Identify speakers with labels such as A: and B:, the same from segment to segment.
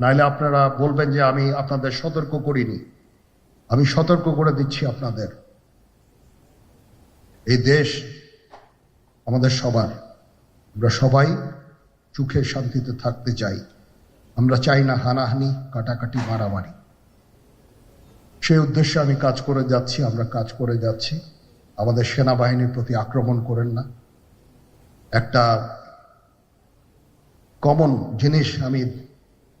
A: নাইলে আপনারা বলবেন যে আমি আপনাদের সতর্ক করিনি। আমি সতর্ক করে দিচ্ছি আপনাদের। এই দেশ আমাদের সবার। আমরা সবাই সুখে শান্তিতে থাকতে চাই। আমরা চাই না হানাহানি, কাটাকাটি, মারামারি। সেই উদ্দেশ্যে আমি কাজ করে যাচ্ছি, আমরা কাজ করে যাচ্ছি। আমাদের সেনাবাহিনীর প্রতি আক্রমণ করেন না। একটা কমন জিনিস আমি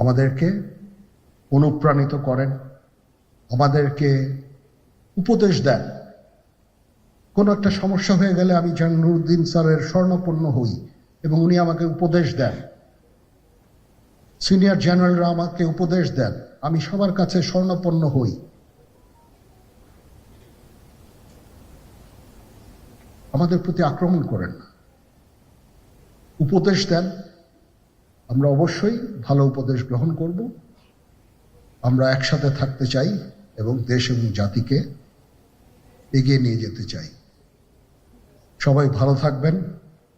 A: আমাদেরকে অনুপ্রাণিত করেন, আমাদেরকে উপদেশ দেন। কোনো একটা সমস্যা হয়ে গেলে আমি যেন নুরুদ্দিন স্যারের স্বর্ণপন্ন হই এবং উনি আমাকে উপদেশ দেন। সিনিয়র জেনারেলরা আমাকে উপদেশ দেন, আমি সবার কাছে স্বর্ণপন্ন হই। আমাদের প্রতি আক্রমণ করেন না। উপদেশ দেন আমরা অবশ্যই ভালো উপদেশ গ্রহণ করব। আমরা একসাথে থাকতে চাই এবং দেশ এবং জাতিকে এগিয়ে নিয়ে যেতে চাই। সবাই ভালো থাকবেন।